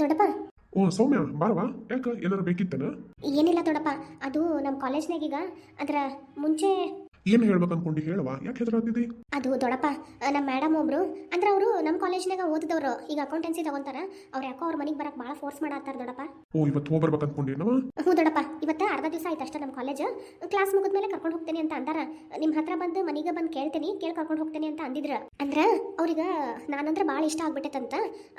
ದೊಡ್ಡಪ್ಪ? ಓ ಸೌಮ್ಯ ಬಾರವಾ ಯಾಕ? ಏನಾರ ಬೇಕಿತ್ತನ? ಏನಿಲ್ಲ ದೊಡ್ಡಪ್ಪ. ಅದು ನಮ್ಮ ಕಾಲೇಜ್ನಾಗ ಈಗ ಅದರ ಮುಂಚೆ ಏನು ಹೇಳ್ಬೇಕು ಅನ್ಕೊಂಡು ಹೇಳವಾ? ಯಾಕೆ ಹೆದರಾತಿದ್ದಿ ಅದು ದೊಡ್ಡಪ್ಪ ನಮ್ಮ ಮೇಡಮ್ ಒಬ್ರು ಅಂದ್ರೆ ಅವರು ನಮ್ಮ ಕಾಲೇಜ್ನಾಗ ಓದಿದವರು. ಈಗ ಅಕೌಂಟೆನ್ಸಿ ತಗೊಂತಾರ. ಅವ್ರ ಯಾಕೋ ಅವ್ರ ಮನೆಗೆ ಬರಕ್ಕೆ ಭಾಳ ಫೋರ್ಸ್ ಮಾಡತ್ತಾರ ದೊಡ್ಡಪ್ಪ ಓ ಇವತ್ತು ಹೋಗ್ಬರ್ಬೇಕು ಅನ್ಕೊಂಡೇನವ ಹ್ಞೂ ದೊಡ್ಡಪ್ಪ ಇವತ್ತು ಅರ್ಧ ದಿವಸ ಆಯ್ತು ಅಷ್ಟೇ ನಮ್ಮ ಕಾಲೇಜ್ ಕ್ಲಾಸ್ ಮುಗಿದ್ಮೇಲೆ ಕರ್ಕೊಂಡು ಹೋಗ್ತೇನೆ ಅಂತ ಅಂದಾರ. ನಿಮ್ಮ ಹತ್ರ ಬಂದು ಮನೆಗೆ ಬಂದು ಕೇಳ್ತೀನಿ ಕೇಳಿ ಕರ್ಕೊಂಡು ಹೋಗ್ತೇನೆ ಅಂತ ಅಂದಿದ್ರ. ಅಂದ್ರೆ ಅವ್ರಿಗೆ ನಾನಂದ್ರೆ ಭಾಳ ಇಷ್ಟ ಆಗ್ಬಿಟ್ಟೈತಂತ.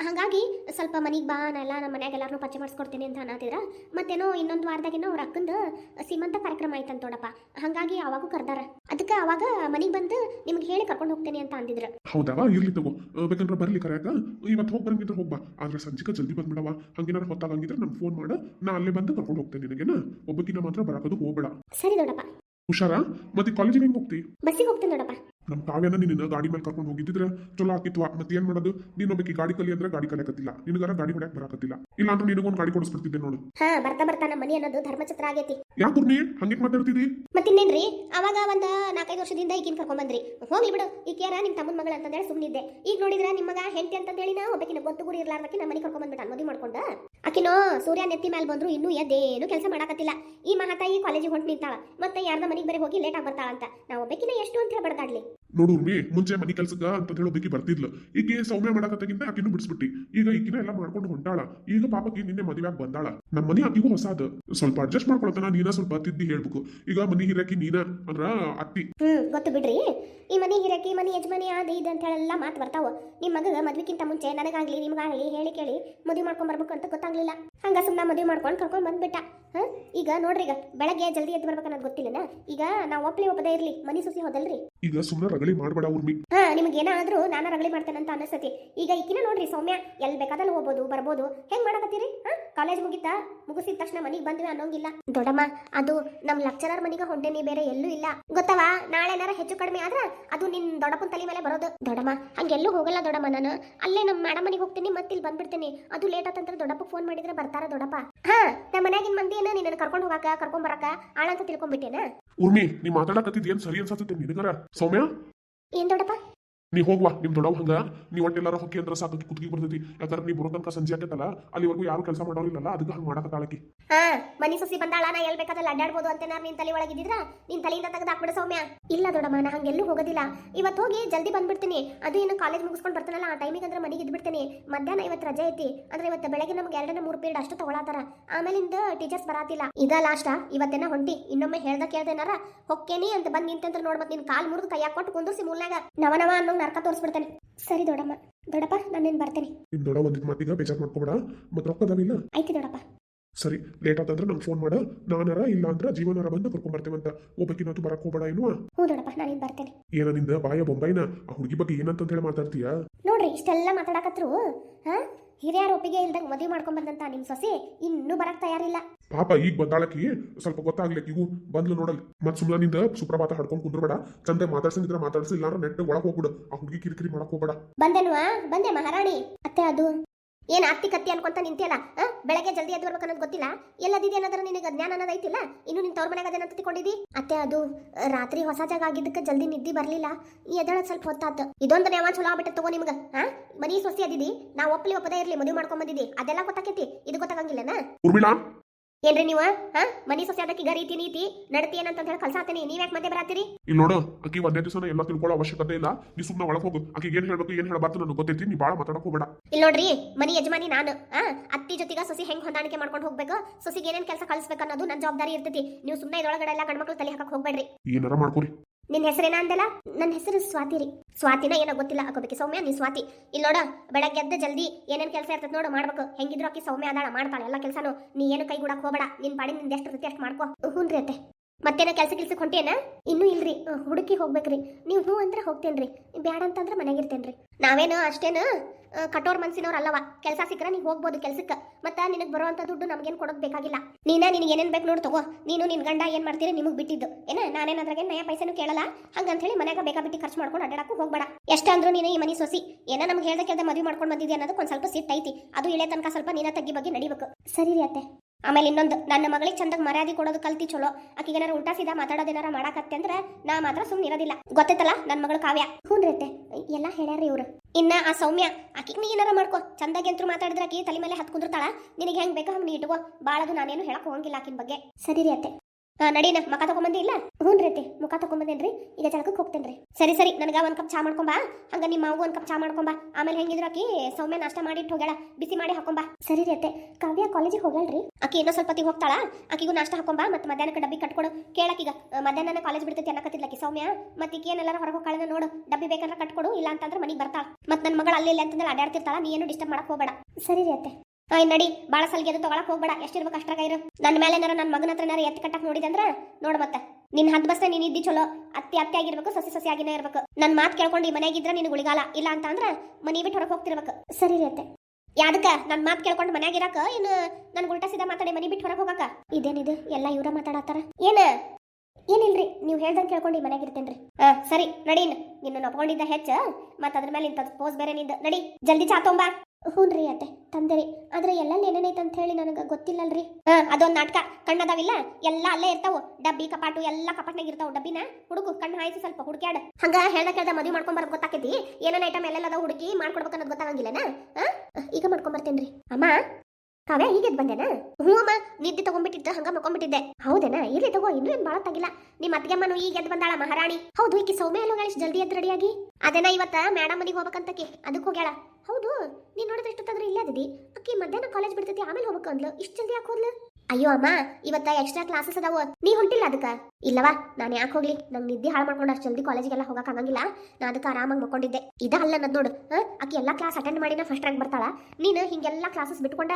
ಹಾಗಾಗಿ ಸ್ವಲ್ಪ ಮನೆಗೆ ಬಾ ನಾನೆಲ್ಲ ನಮ್ಮ ಮನ್ಯಾಗ ಎಲ್ಲಾರನ್ನೂ ಪರಿಚಯ ಮಾಡಿಸ್ಕೊಡ್ತೀನಿ ಅಂತ ಅನ್ನತಿದ್ರ. ಮತ್ತೇನೋ ಇನ್ನೊಂದು ವಾರದಾಗೇನೋ ಅವ್ರ ಅಕ್ಕಂದು ಸೀಮಂತ ಕಾರ್ಯಕ್ರಮ ಆಯ್ತಂತ ದೊಡ್ಡಪ್ಪ ಹಾಗಾಗಿ ಅವಾಗೂ ಕರ್ದಾರ. ಅದಕ್ಕೆ ಅವಾಗ ಮನೆಗೆ ಬಂದು ನಿಮ್ಗೆ ಹೇಳಿ ಕರ್ಕೊಂಡು ಹೋಗ್ತೇನೆ ಅಂತ ಅಂದಿದ್ರು. ಹೌದಾ? ಇರ್ಲಿ ತಗೋ. ಬೇಕಂದ್ರೆ ಬರ್ಲಿ ಕರೆಯಾಕ ಇವತ್ತು ಹೋಗಿ ಬರಂಗಿದ್ರೆ ಹೋಗ್ಬಾ ಆದ್ರೆ ಸಂಜಿಕ ಜಲ್ದಿ ಬಂದ್ಬಿಡವ ಹಂಗೇನಾರ ಹೊತ್ತಾಗಂಗಿದ್ರೆ ನಮ್ ಫೋನ್ ಮಾಡ. ನಾ ಅಲ್ಲೇ ಬಂದು ಕರ್ಕೊಂಡು ಹೋಗ್ತೇನೆ ನಿನಗೇನ? ಒಬ್ಬಕಿನ ಮಾತ್ರ ಬರಾಕದು ಹೋಗ್ಬೇಡ. ಸರಿ ದೊಡ್ಡಪ್ಪ. ಹುಷಾರ? ಮತ್ತೆ ಕಾಲೇಜಿಗೆ ಹೆಂಗ್ ಹೋಗ್ತಿ? ಬಸ್ಸಿಗೆ ಹೋಗ್ತೇನೆ ದೊಡ್ಡಪ್ಪ. ನಮ್ಮ ಕಾವ್ಯನ ನಿನ್ನ ಗಾಡಿ ಮೇಲೆ ಕರ್ಕೊಂಡು ಹೋಗಿದ್ದಿದ್ರೆ ಚಲೋ ಆಕಿತ್ತು ಮತ್ತೆ ಏನ್ ಮಾಡೋದು? ನೀನು ಒಬ್ಬಕ್ಕೆ ಗಾಡಿ ಕಲಿ ಅಂದ್ರೆ ಗಾಡಿ ಕಲಿಯಕತ್ತಿಲ್ಲ. ನಿನಗಾರ ಗಾಡಿ ಹೊಡ್ಯಾಕ್ ಬರಾಕತ್ತಿಲ್ಲ. ಇಲ್ಲ ಅಂದ್ರೆ ನಿನಗೊಂದು ಗಾಡಿ ಕೊಡಿಸ್ಬಿಡ್ತಿದ್ದೆ ನೋಡು. ಹಾ ಬರ್ತಾ ಬರ್ತಾ ನಮ್ಮ ಮನಿ ಅನ್ನೋದು ಧರ್ಮಛತ್ರ ಆಗೈತಿ. ಯಾಕೆ ನೀ ಹಂಗೆ ಮಾತಾಡ್ತಿದ್ದಿ ಮತ್ತಿನ್ನೇನ್ರಿ ಅವಾಗ ಒಂದ ನಾಲ್ಕೈದು ವರ್ಷದಿಂದ ಈಗಿನ ಕರ್ಕೊಂಬಂದ್ರಿ ಹೋಗ್ಲಿ ಬಿಡು. ಈಕೆಯಾರ ನಿಮ್ ತಮ್ಮನ ಮಗಳು ಅಂತಂದೇಳಿ ಸುಮ್ಮನಿದ್ದೆ ಈಗ ನೋಡಿದ್ರೆ ನಿಮ್ಮ ಮಗ ಹೆಂಡತಿ ಹೇಳಿ ನಾ ಒಬ್ಬಕಿನ ಗೊತ್ತು ಗುರಿ ಇರ್ಲಾರ್ದಕ್ಕೆ ನಮ್ಮ ಮನೆ ಕರ್ಕೊಂಬಂದ್ಬಿಟ್ಟ ಮದುವೆ ಮಾಡ್ಕೊಂಡ. ಆಕಿನೋ ಸೂರ್ಯ ನೆತ್ತಿ ಮೇಲೆ ಬಂದ್ರು ಇನ್ನು ಎದ್ದೇನು ಕೆಲಸ ಮಾಡಾಕತ್ತಿಲ್ಲ. ಈ ಮಹಾತಾಯಿ ಕಾಲೇಜಿಗೆ ಹೊಂಟ ನಿಂತಾಳ. ಮತ್ತೆ ಯಾರ್ದ ಮನೆಗೆ ಬರೀ ಹೋಗಿ ಲೇಟ್ ಆಗಿ ಬರ್ತಾಳ ಅಂತ ನಾವು ಒಬ್ಬಕಿನ ಎಷ್ಟು ಅಂತ ಹೇಳಿ ಬಡದಾಡ್ಲಿ. ನೋಡು ಉರ್ಮಿ ಮುಂಚೆ ಮನಿ ಕೆಲ್ಸಕ್ಕ ಅಂತ ಹೇಳೋದಕ್ಕೆ ಬರ್ತಿದ್ಲು. ಈಕೆ ಸೌಮ್ಯ ಮಾಡಕತ್ತಾಗಿಂದ ಆಕಿನೂ ಬಿಡಿಸ್ಬಿಟ್ಟಿ. ಈಗ ಈಕಿನ ಎಲ್ಲ ಮಾಡ್ಕೊಂಡು ಹೊಂಟಾಳ. ಈಗ ಪಾಪಕ್ಕೆ ನಿನ್ನೆ ಮದುವೆಯಾಗಿ ಬಂದಾಳ. ನಮ್ಮ ಮನಿ ಆಕಿಗೂ ಹೊಸಾದ. ಸ್ವಲ್ಪ ಅಡ್ಜಸ್ಟ್ ಮಾಡ್ಕೊಳತನ ನೀನ ಸ್ವಲ್ಪ ತಿದ್ದಿ ಹೇಳ್ಬೇಕು. ಈಗ ಮನಿ ಹಿರಕಿ ನೀನ ಅಂದ್ರ ಅತ್ತಿ. ಹ್ಮ್, ಗೊತ್ತು ಬಿಡ್ರಿ. ಈ ಮನಿ ಹಿರಕಿ ಮನಿ ಯಜಮಾನಿ ಅದು ಇದು ಅಂತ ಹೇಳೆಲ್ಲ ಮಾತು ಬರ್ತಾವ. ನಿಮ್ಮ ಮಗ ಮದ್ವಿಕ್ಕಿಂತ ಮುಂಚೆ ನನಗಾಗ್ಲಿ, ನಿಮ್ಗಾಗ್ಲಿ ಹೇಳಿ ಕೇಳಿ ಮದುವೆ ಮಾಡ್ಕೊಂಡ್ ಬರ್ಬೇಕು ಅಂತ ಗೊತ್ತಾಗ್ಲಿಲ್ಲ. ಹಂಗ ಸುಮ್ಮನೆ ಮದುವೆ ಮಾಡ್ಕೊಂಡು ಕರ್ಕೊಂಡ್ ಬಂದ್ಬಿಟ್ಟ. ಈಗ ನೋಡ್ರಿ ಈಗ ಬೆಳಗ್ಗೆ ಜಲ್ದಿ ಎದ್ದು ಬರ್ಬೇಕು ಅನ್ನೋದು ಗೊತ್ತಿಲ್ಲನ? ಈಗ ನಾವು ಒಪ್ಲಿ ಒಪ್ಪದೇ ಇರ್ಲಿ, ಮನಿ ಸುಸಿ ಹೋದಲ್ರಿ. ಈಗ ಸುಮ್ಮನೆ ರಗಳಿ ಮಾಡಬೇಡ ಉರ್ಮಿ ಹಾ, ನಿಮ್ಗೆ ಏನಾದ್ರೂ ನಾನು ರಗಳಿ ಮಾಡ್ತೇನೆ ಅಂತ ಅನಿಸ್ತತಿ. ಈಗ ಈಕಿನ ನೋಡ್ರಿ ಸೌಮ್ಯ ಎಲ್ಲಿ ಬೇಕಾದಲ್ಲಿ ಹೋಗ್ಬೋದು, ಬರ್ಬೋದು. ಹೆಂಗ್ ಮಾಡಕತ್ತೀರಿ? ಹಾ ಕಾಲೇಜ್ ಮುಗಿತ? ಮುಗಿಸಿದ ತಕ್ಷಣ ಮನಿಗೆ ಬಂದ್ವಿ ಅನ್ನೋಂಗಿಲ್ಲ. ದೊಡ್ಡಮ್ಮ, ಅದು ನಮ್ ಲೆಕ್ಚರರ್ ಮನಿಗೆ ಹೊಂಟೇನಿ, ಬೇರೆ ಎಲ್ಲೂ ಇಲ್ಲ. ಗೊತ್ತವಾ? ನಾಳೆ ಏನಾರ ಹೆಚ್ಚು ಕಡಿಮೆ ಆದ್ರ ಅದು ನಿನ್ ದೊಡ್ಡಪ್ಪನ ತಲೆ ಮೇಲೆ ಬರೋದು. ದೊಡ್ಡಮ್ಮ, ಹಂಗೆಲ್ಲೂ ಹೋಗಲ್ಲ ದೊಡ್ಡಮ್ಮ ನಾನು. ಅಲ್ಲೇ ನಮ್ಮ ಮೇಡಮ್ ಮನೆಗೆ ಹೋಗ್ತೀನಿ ಮತ್ತೆ ಇಲ್ಲಿ ಬಂದ್ಬಿಡ್ತೀನಿ. ಅದು ಲೇಟ್ ಆತಂದ್ರೆ ದೊಡ್ಡಪ್ಪ ಫೋನ್ ಮಾಡಿದ್ರೆ ಬರ್ತಾರ ದೊಡ್ಡಪ್ಪ. ಹಾ ನಮ್ಮ ಮನ್ಯಾಗಿನ ಮಂದಿ ಏನ ನಿನ್ನ ಕರ್ಕೊಂಡು ಹೋಗಾಕ ಕರ್ಕೊಂಡ್ ಬರಾಕ ಆಳಂತ ತಿಳ್ಕೊಂಡ್ಬಿಟ್ಟೇನ ಉರ್ಮಿ ನೀ ಮಾತಾಡಕತ್ತಿದ್ ಏನ್ ಸರಿ ಅನ್ಸತ್ತೆ ನಿನಗರ? ಸೌಮ್ಯ? ಏನ್ ದೊಡ್ಡಪ್ಪ? ನೀ ಹೋಗ್ವಾ ನಿಮ್ ದೊಡ್ಡವ್ ಹಂಗ. ನೀ ಒಟ್ಟೆಲ್ಲಾರ ಹೊಕ್ಕಿ ಅಂದ್ರ ಸಾಕು ಕುತ್ತಿಗೆ ಬರ್ತೈತಿ. ಯಾಕಂದ್ರೆ ನೀ ಬರೋ ತನಕ ಸಂಜೆ ಆಗತ್ತಲ್ಲ ಅಲ್ಲಿವರೆಗೂ ಯಾರು ಕೆಲಸ ಮಾಡೋರಿಲ್ಲ ಅದಕ್ಕೆ ಹಂಗ ಮಾಡಕತ್ತಾಳಕಿ. ಹಾ ಮನಿ ಸೊಸಿ ಬಂದಾಳ ನಾ ಎಲ್ ಬೇಕಾದ್ರೆ ಅಡ್ಡಾಡ್ಬೋದು ಅಂತ ನಾನು ನಿನ್ ತಲೆ ಒಳಗಿದ್ರ ನಿನ್ ತಲೆಯಿಂದ ತೆಗೆದು ಹಾಕ್ಬಿಡು ಸೌಮ್ಯ. ಇಲ್ಲ ದೊಡ್ಡಮ್ಮ ನಾ ಹಂಗೆಲ್ಲೂ ಹೋಗೋದಿಲ್ಲ. ಇವತ್ತು ಹೋಗಿ ಜಲ್ದಿ ಬಂದ್ಬಿಡ್ತೀನಿ. ಅದು ಇನ್ನು ಕಾಲೇಜ್ ಮುಗಿಸ್ಕೊಂಡು ಬರ್ತಾನಲ್ಲ ಆ ಟೈಮಿಗೆ ಅಂದ್ರೆ ಮನೆಗೆ ಇದ್ಬಿಡ್ತೀನಿ. ಮಧ್ಯಾಹ್ನ ಇವತ್ತು ರಜೆ ಐತಿ. ಅಂದ್ರೆ ಇವತ್ತು ಬೆಳಗ್ಗೆ ನಮ್ಗೆ ಎರಡನೇ ಮೂರು ಪೀರಿಯಡ್ ಅಷ್ಟು ತಗೊಳತಾರ ಆಮೇಲಿಂದ ಟೀಚರ್ಸ್ ಬರಾತಿಲ್ಲ. ಇದ ಲಾಸ್ಟ ಇವತ್ತೇನ ಹೊಂಟಿ. ಇನ್ನೊಮ್ಮೆ ಹೇಳ್ದ ಕೇಳ್ದೇನಾರ ಹೊಕ್ಕೇನಿ ಅಂತ ಬಂದ್ ನಿಂತಂದ್ರೆ ನೋಡ್ ಮತ್ತೆ ನಿನ್ ಕಾಲ್ ಮುರಿದು ಕೈಯಾ ಕೊಟ್ಟು ಕುಂದಿರ್ಸಿ ಮೂಲ್ನಾಗ ನವನವ ನವ ಅನ್ನೋ ನರ್ಕ ತೋರಿಸ್ಬಿಡ್ತಾನೆ. ಸರಿ ದೊಡ್ಡಮ್ಮ. ದೊಡ್ಡಪ್ಪ ನಾನು ನಿನ್ ಬರ್ತೇನೆ. ನಿಮ್ ದೊಡ್ಡ ಒಂದಿದ್ ಮಾತಿಗ ಬೇಜಾರ್ ಮಾಡ್ಕೋಬೇಡ. ಮತ್ತೆ ರೊಕ್ಕದವಿಲ್ಲ ಐತಿ ದೊಡ್ಡಪ್ಪ. ಸರಿ ಲೇಟ್ ಆತಂದ್ರೆ ನಂಗೆ ಫೋನ್ ಮಾಡ. ನಾನರ ಇಲ್ಲ ಅಂದ್ರೆ ಜೀವನರ ಬಂದು ಕರ್ಕೊಂಡ್ ಬರ್ತೇವಂತ ಒಬ್ಬಕಿನಂತೂ ಬರಕ್ ಹೋಗ್ಬೇಡ ಏನು? ಹ್ಞೂ ದೊಡ್ಡಪ್ಪ ನಾನು ಬರ್ತೇನೆ. ಏನ ನಿಂದ? ಬಾಯ ಬೊಂಬೈನ? ಆ ಹುಡುಗಿ ಬಗ್ಗೆ ಏನಂತ ಹೇಳಿ ಮಾತಾಡ್ತೀಯ? ನೋಡ್ರಿ ಇಷ್ಟೆಲ್ಲ ಮಾತಾಡಕತ್ರು ಹಾ? ಹಿರಿಯರ ಒಪ್ಪಿಗೆ ಇಲ್ದಂಗ ಮದುವೆ ಮಾಡ್ಕೊಂಡ್ ಬಂದಂತ ನಿಮ್ ಸೊಸೆ ಇನ್ನೂ ಬರಕ್ ತಯಾರಿಲ್ಲ. ಪಾಪ ಈಗ ಬಂದಾಳಕಿ ಸ್ವಲ್ಪ ಗೊತ್ತಾಗ್ಲಿಕ್ಕಿಗೂ. ಬಂದ್ಲು ನೋಡಲಿ. ಮತ್ ಸುಮ್ಮನೆ ನಿಂದ ಸುಪ್ರಭಾತ ಹಡ್ಕೊಂಡ್ ಕುಂದ್ರಬೇಡ. ಚಂದ ಮಾತಾಡ್ಸಿದ್ರ ಮಾತಾಡ್ಸಿ ಇಲ್ಲಾರ ನೆಟ್ ಒಳಗ್ ಹೋಗ್ಬಿಡು. ಆ ಹುಡುಗಿ ಕಿರಿಕಿರಿ ಮಾಡಕ್ ಹೋಗ್ಬೇಡ. ಬಂದೆನ್ವಾ ಬಂದೆ ಮಹಾರಾಣಿ. ಅತ್ತೆ ಅದು. ಏನ್ ಅತ್ತಿ ಕತ್ತಿ ಅನ್ಕೊಂತ ನಿಂತಿಯಲ್ಲ? ಬೆಳಗ್ಗೆ ಜಲ್ದಿ ಎದ್ದು ಬರ್ಬೇಕು ಅನ್ನೋದು ಗೊತ್ತಿಲ್ಲ ಎಲ್ಲದಿದೆ ಅನ್ನೋದ್ರ ನಿನಗೆ ಜ್ಞಾನ ಅನ್ನೋದು ಐತಿಲ್ಲ? ಇನ್ನು ನಿನ್ ತವ್ರ ಮನೆಗೆ ಅದೇನಂತ ತಿಕೊಂಡಿದಿ ಅತ್ತೆ, ಅದು ರಾತ್ರಿ ಹೊಸ ಜಾಗ ಆಗಿದ್ದಕ್ಕೆ ಜಲ್ದಿ ನಿದ್ದಿ ಬರ್ಲಿಲ್ಲ. ಎದಳ ಸ್ವಲ್ಪ ಹೊತ್ತಾತು. ಇದೊಂದು ನೇಮ ಚಲೋ ಆಗ್ಬಿಟ್ಟು ತಗೋ ನಿಮ್ಗ? ಹಾ? ಮನಿ ಸೊಸಿ ಅದಿದಿ ನಾ ಒಪ್ಪಲಿ ಒಪ್ಪದೇ ಇರ್ಲಿ, ಮದುವೆ ಮಾಡ್ಕೊಂಡ್ ಬಂದಿದಿ ಅದೆಲ್ಲ ಗೊತ್ತಾಕೈತಿ? ಇದು ಗೊತ್ತಾಗಂಗಿಲ್ಲನಾ? ಏನ್ರಿ ನೀವ? ಹಾ? ಮನಿ ಸೊಸೆ ಅದಕ್ಕೆ ರೀತಿ ನೀತಿ ನಡತಿ ಏನಂತ ಹೇಳಿ ನೀವ್ ಯಾಕ ಮಧ್ಯೆ ಬರಾತೀರಿ? ಇಲ್ಲಿ ನೋಡು ಅಕ್ಕಿ ಒಂದೇ ದಿವಸ ಎಲ್ಲ ತಿಳ್ಕೊಳ್ಳೋ ಅವಶ್ಯಕತೆ ಇಲ್ಲ. ನೀ ಸುಮ್ಮನೆ ಒಳಗ್ ಹೋಗು. ಆಕಿಗೆ ಏನ್ ಹೇಳ್ಬೇಕು ಏನ್ ಹೇಳಬಾರ್ದು ನನಗೆ ಗೊತ್ತೈತಿ. ನೀ ಬಾಳ ಮಾತಾಡಕ್ ಹೋಗ್ಬೇಡ. ಇಲ್ಲಿ ನೋಡ್ರಿ ಮನಿ ಯಜಮಾನಿ ನಾನು. ಆ ಅತ್ತಿ ಜೊತೆಗ ಸೊಸಿ ಹೆಂಗ್ ಹೊಂದಾಣಿಕೆ ಮಾಡ್ಕೊಂಡು ಹೋಗ್ಬೇಕು? ಸೊಸಿಗೆ ಏನೇನ್ ಕೆಲಸ ಕಲಿಸ್ಬೇಕು ಅನ್ನೋದು ನನ್ನ ಜವಾಬ್ದಾರಿ ಇರ್ತೈತಿ. ನೀವು ಸುಮ್ಮನೆ ಇದೊಳಗಡೆ ಎಲ್ಲ ಗಂಡ್ಮಕ್ಳು ತಲೆ ಹಾಕಕ್ ಹೋಗ್ಬೇಡ್ರಿ. ಏನಾರ ಮಾಡ್ಕೊರಿ. ನಿನ್ನ ಹೆಸರೇನ ಅಂದಲ್ಲ? ನನ್ನ ಹೆಸರು ಸ್ವಾತಿ ರೀ. ಸ್ವಾತಿನ ಏನೋ ಗೊತ್ತಿಲ್ಲ ಹಾಕೋಬೇಕು ಸೌಮ್ಯ, ನೀ ಸ್ವಾತಿ. ಇಲ್ಲಿ ನೋಡ, ಬೆಳಗ್ಗೆ ಎದ್ದ ಜಲ್ದಿ ಏನೇನು ಕೆಲಸ ಇರ್ತದೆ ನೋಡು ಮಾಡ್ಬೇಕು. ಹೆಂಗಿದ್ರು ಆಕಿ ಸೌಮ್ಯ ಅದಾಳ ಮಾಡ್ತಾಳೆ. ಎಲ್ಲ ಕೆಲಸನು ನೀ ಏನು ಕೈ ಹೋಗಬೇಡ. ನಿನ್ ಪಾಡಿ ನಿಂದ ಎಷ್ಟು ಅಷ್ಟು ಮಾಡ್ಕೋ. ಹ್ಞೂ ರೀ ಅತ್ತೆ. ಮತ್ತೇನ ಕೆಲಸ ಕೆಲ್ಸಕ್ಕೆ ಹೊಂಟೇನ? ಇನ್ನೂ ಇಲ್ರಿ. ಹುಡುಕಿ ಹೋಗ್ಬೇಕ್ರಿ. ನೀವು ಹ್ಞೂ ಅಂದ್ರೆ ಹೋಗ್ತೇನ್ರಿ. ಬ್ಯಾಡ ಅಂತಂದ್ರೆ ಮನೆಗೆ ಮನೆಗಿರ್ತೇನ್ರಿ ನಾವೇನು ಅಷ್ಟೇನು ಕಟೋರ್ ಮನ್ಸಿನವ್ರು ಅಲ್ಲವ. ಕೆಲಸ ಸಿಕ್ಕರೆ ನೀವು ಹೋಗ್ಬೋದು ಕೆಲ್ಸಕ್ಕೆ. ಮತ್ತೆ ನಿನಗೆ ಬರುವಂಥ ದುಡ್ಡು ನಮ್ಗೇನು ಕೊಡೋದು ಬೇಕಾಗಿಲ್ಲ. ನೀನ ನಿನಗೆ ಏನೇನು ಬೇಕು ನೋಡು ತಗೋ. ನೀನು ನಿನ್ನ ಗಂಡ ಏನು ಮಾಡ್ತೀರಿ ನಿಮಗೆ ಬಿಟ್ಟಿದ್ದು. ಏನ? ನಾನೇನ ಅದ್ರಾಗೆ ನಯ ಪೈಸೆನೂ ಕೇಳಲ್ಲ. ಹಂಗಂತ ಹೇಳಿ ಮನ್ಯಾಗ ಬೇಕಾ ಬಿಟ್ಟು ಖರ್ಚು ಮಾಡ್ಕೊಂಡು ಅಡ್ಡಾಡಕ್ಕೂ ಹೋಗ್ಬೇಡ. ಎಷ್ಟಂದ್ರೂ ನೀನು ಈ ಮನಿ ಸೊಸಿ. ಏನ ನಮ್ಗೆ ಹೇಳ್ದೆ ಕೇಳ್ದೆ ಮದುವೆ ಮಾಡ್ಕೊಂಡು ಬಂದಿದ್ದೆ ಅನ್ನೋದಕ್ಕೆ ಒಂದು ಸ್ವಲ್ಪ ಸಿಟ್ಟು ಐತಿ. ಅದು ಇಳೆ ತನಕ ಸ್ವಲ್ಪ ನೀನ ತಗ್ಗಿ ಬಗ್ಗೆ ನಡಿಬೇಕು. ಸರಿ ರೀ ಅತ್ತೆ. ಆಮೇಲೆ ಇನ್ನೊಂದು, ನನ್ನ ಮಗಳಿಗೆ ಚಂದಾಗ ಮರ್ಯಾದೆ ಕೊಡೋದು ಕಲ್ತಿ ಚಲೋ. ಆಕಿಗೆ ಊಟ ಸೀದಾ ಮಾತಾಡೋದೇನಾರ ಮಾಡಾಕತ್ತೆ ಅಂದ್ರೆ ನಾ ಮಾತ್ರ ಸುಮ್ಮನೆ ಇರೋದಿಲ್ಲ. ಗೊತ್ತೈತಲ್ಲ ನನ್ನ ಮಗಳು ಕಾವ್ಯ? ಹ್ಞೂನ್ರತ್ತೆ ಎಲ್ಲ ಹೇಳ್ಯಾರ ಇವ್ರು. ಇನ್ನ ಆ ಸೌಮ್ಯ, ಆಕಿಗೆ ನೀ ಏನಾರ ಮಾಡ್ಕೋ. ಚಂದಾಗಿ ಅಂತೂ ಮಾತಾಡಿದ್ರೆ ಆಕಿ ತಲೆ ಮೇಲೆ ಹತ್ ಕುಂದಿರ್ತಾಳ ನಿನಗೆ ಹೆಂಗ್ ಬೇಕೋ ಹಂಗೆ ನೀ ಇಟ್ಕೋ. ಬಾಳದು ನಾನೇನು ಹೇಳಕ್ ಹೋಗಂಗಿಲ್ಲ ಆಕಿನ ಬಗ್ಗೆ. ಸರಿ ರೀ ಅತ್ತೆ. ನಡೀನ ಮುಖ ತಗೊಂಬಂದಿ ಇಲ್ಲ? ಹ್ಞೂ ರೀ ಅತ್ತೆ ಮುಖ ತಗೊಂಬಂದೇನ್ರಿ? ಈಗ ಜಳಕಕ್ಕೆ ಹೋಗ್ತೇನ್ರಿ. ಸರಿ ಸರಿ ನನಗ ಒಂದ್ ಕಪ್ ಚಾ ಮಾಡ್ಕೊಂಬಾ ಹಂಗ ನಿಮ್ಮ ಮಾವು ಒಂದ್ ಕಪ್ ಚಾ ಮಾಡ್ಕೊಂಬಾ ಆಮೇಲೆ ಹೆಂಗಿದ್ರು ಆಕಿ ಸೌಮ್ಯ ನಾಷ್ಟ ಮಾಡಿಟ್ಟು ಹೋಗ್ಯಾಳ. ಬಿಸಿ ಮಾಡಿ ಹಾಕೊಂಬಾ ಸರಿ ರೀ ಅತ್ತೆ ಕಾವ್ಯ ಕಾಲೇಜಿಗೆ ಹೋಗ್ಯಾಳ್ರಿ? ಆಕಿ ಇನ್ನೂ ಸ್ವಲ್ಪ ಹೊತ್ತಿಗೆ ಹೋಗ್ತಾಳ. ಆಕಿಗೂ ನಾಷ್ಟ ಹಾಕೊಂಬಾ ಮತ್ತೆ ಮಧ್ಯಾಹ್ನಕ್ಕೆ ಡಬ್ಬಿ ಕಟ್ಕೊಡು. ಕೇಳಕ್ಕೀಗ ಮಧ್ಯಾಹ್ನ ಕಾಲೇಜ್ ಬಿಡ್ತೈತಿ ಅನ್ನಕತ್ತಿದ್ಲಕ್ಕಿ ಸೌಮ್ಯ. ಮತ್ತೆ ಈಕೆ ಏನೆಲ್ಲ ಹೊರಗೆ ಹೋಗ್ಕಾಳ ನೋಡು. ಡಬ್ಬಿ ಬೇಕಂದ್ರೆ ಕಟ್ಕೊಡು ಇಲ್ಲ ಅಂತಂದ್ರೆ ಮನೆಗೆ ಬರ್ತಾಳ. ಮತ್ತೆ ನನ್ನ ಮಗಳು ಅಲ್ಲಿ ಇಲ್ಲ ಅಂತಂದ್ರೆ ಅಡ್ಯಾಡ್ತಿರ್ತಾಳ. ನೀ ಏನು ಡಿಸ್ಟರ್ಬ್ ಮಾಡಕ್ ಹೋಗ್ಬೇಡ. ಸರಿ ರೀ ಆಯ್ ನಡಿ, ಬಾಳ ಸಲ್ಗೆ ಅದು ತಗೊಳಕ್ ಹೋಗ್ಬೇಡ. ಎಷ್ಟಿರ್ಬೇಕು ಅಷ್ಟಾಗ ಇರು. ನನ್ನ ಮೇಲೆ ಏನಾರ ನನ್ನ ಮಗನ ಹತ್ರ ಏನಾರ ಎತ್ತಿ ಕಟ್ಟಕ್ ನೋಡಿದಂದ್ರ ನೋಡ ಮತ್ತೆ. ನಿನ್ ಹದ್ ಬಸ್ತ ನೀನ್ ಇದ್ದಿ ಚಲೋ. ಅತ್ತಿ ಅತ್ತಿ ಆಗಿರ್ಬೇಕು, ಸಸಿ ಸಸಿ ಆಗಿನೇ ಇರ್ಬೇಕು. ನನ್ ಮಾತ್ ಕೇಳ್ಕೊಂಡು ಈ ಮನೆಯಾಗಿದ್ರ ನಿನ್ ಗುಳಿಗಾಲ ಇಲ್ಲ ಅಂತ ಅಂದ್ರ ಮನಿ ಬಿಟ್ಟು ಹೊರಗೆ ಹೋಗ್ತಿರ್ಬೇಕು. ಸರಿ ರೀ ಅತ್ತೆ. ಯಾದಕ್ಕ, ನನ್ ಮಾತ್ ಕೇಳ್ಕೊಂಡು ಮನ್ಯಾಗ ಇರಾಕ? ಇನ್ನು ನನ್ ಉಲ್ಟಾ ಸೀದಾ ಮಾತಾಡಿ ಮನಿ ಬಿಟ್ಟು ಹೊರಗೆ ಹೋಗಾಕ? ಇದೇನಿದು? ಎಲ್ಲ ಇವ್ರ ಮಾತಾಡತ್ತಾರ? ಏನ? ಏನಿಲ್ರಿ, ನೀವು ಹೇಳ್ದಂಗೆ ಕೇಳ್ಕೊಂಡು ಈ ಮನ್ಯಾಗ ಇರ್ತೇನ್ರಿ. ಹಾ ಸರಿ, ನಡೀನ್. ನಿನ್ನ ಒಪ್ಕೊಂಡಿದ್ದ ಹೆಚ್ಚ. ಮತ್ತ ಅದ್ರ ಮೇಲೆ ಇಂತ ಪೋಸ್ ಬೇರೆ ನಿಂದ. ನಡಿ, ಜಲ್ದಿ ಚಾ ತೊಂಬಾ ರೀ ಅತ್ತೆ ತಂದೆರಿ ಆದ್ರೆ ಎಲ್ಲೆಲ್ಲಿ ಏನೇನೈತೆ ಅಂತ ಹೇಳಿ ನನಗೆ ಗೊತ್ತಿಲ್ಲಲ್ರಿ. ಹಾ ಅದೊಂದು ನಾಟಕ ಕಣ್ಣದಾವಿಲ್ಲ? ಎಲ್ಲ ಅಲ್ಲೇ ಇರ್ತಾವು. ಡಬ್ಬಿ ಕಪಾಟು ಎಲ್ಲ ಕಪಾಟ್ನಾಗ ಇರ್ತಾವ ಡಬ್ಬಿನ. ಹುಡುಕು ಕಣ್ಣು ಹಾಯಿಸಿ ಸ್ವಲ್ಪ ಹುಡುಕ್ಯಾಡ. ಹಂಗ ಹೇಳ್ದ ಕೇಳ್ದ ಮದುವೆ ಮಾಡ್ಕೊಂಬರ್ ಗೊತ್ತಾಕೈತಿ? ಏನೇನ್ ಐಟಮ್ ಎಲ್ಲೆಲ್ಲ ಹುಡುಕಿ ಮಾಡ್ಕೊಡ್ಬೇಕು ಅನ್ನೋದು ಗೊತ್ತಾಗಂಗಿಲ್ಲನ? ಹಾ? ಈಗ ಮಾಡ್ಕೊಂಬರ್ತೇನ್ರಿ ಅಮ್ಮ ಈಗ ಎದ್ದು ಬಂದೇನ? ಹ್ಞೂ ಅಮ್ಮ, ನಿದ್ದೆ ತಗೊಂಡ್ಬಿಟ್ಟಿದ್ದ, ಹಂಗ ಮಕ್ಕೊಂಡ್ಬಿಟ್ಟಿದ್ದೆ. ಹೌದೇನ? ಇರ್ಲಿ ತಗೋ, ಇನ್ನೂ ಏನ್ ಬಾಳ ತಾಗಿಲ್ಲ. ನಿಮ್ಮ ಅತ್ತಿಗೆಮ್ಮನು ಈಗ ಎದ್ದು ಬಂದಾಳ ಮಹಾರಾಣಿ. ಹೌದು, ಈಕಿ ಸೌಮ್ಯ ಎಲ್ಲ ಗಣೇಶ್ ಜಲ್ದಿ ಎದ್ದು ರೆಡಿಯಾಗಿ. ಅದೇನ ಇವತ್ತ? ಮೇಡಮ್ ಮನೆಗೆ ಹೋಗ್ಬೇಕಂತಕಿ ಅದಕ್ಕೆ ಹೋಗ್ಯಾಳ. ಹೌದು, ನೀನ್ ನೋಡಿದ್ರೆ ಇಷ್ಟೊತ್ತಾದ್ರೆ ಇಲ್ಲೇ ಅದಿ ಅಕ್ಕಿ ಮಧ್ಯಾಹ್ನ ಕಾಲೇಜ್ ಬಿಡ್ತೈತಿ, ಆಮೇಲೆ ಹೋಗ್ಬೇಕು ಅಂದ್ಲು. ಇಷ್ಟು ಜಲ್ದಿ ಯಾಕೆ ಅಯ್ಯೋ ಅಮ್ಮ, ಇವತ್ತ ಎಕ್ಸ್ಟ್ರಾ ಕ್ಲಾಸಸ್ ಅದಾವ. ನೀ ಹೊಂಟಿಲ್ಲ ಅದಕ್ಕ? ಇಲ್ಲವಾ, ನಾನು ಯಾಕೆ ಹೋಗ್ಲಿ? ನಂಗೆ ನಿದ್ದೆ ಹಾಳು ಮಾಡ್ಕೊಂಡು ಅಷ್ಟು ಜಲ್ದಿ ಕಾಲೇಜಿಗೆಲ್ಲ ಹೋಗಕ್ಕೆ ಆಗಂಗಿಲ್ಲ. ನಾ ಅದಕ್ಕೆ ಆರಾಮಾಗಿ ಮಕ್ಕೊಂಡಿದ್ದೆ. ಇದ ಅಲ್ಲ ನನ್ನ ನೋಡು ಆಕೆ ಎಲ್ಲ ಕ್ಲಾಸ್ ಅಟೆಂಡ್ ಮಾಡಿನ ಫಸ್ಟ್ ರ್ಯಾಂಕ್ ಬರ್ತಾಳ. ನೀನು ಹಿಂಗೆಲ್ಲ ಕ್ಲಾಸಸ್ ಬಿಟ್ಕೊಂಡ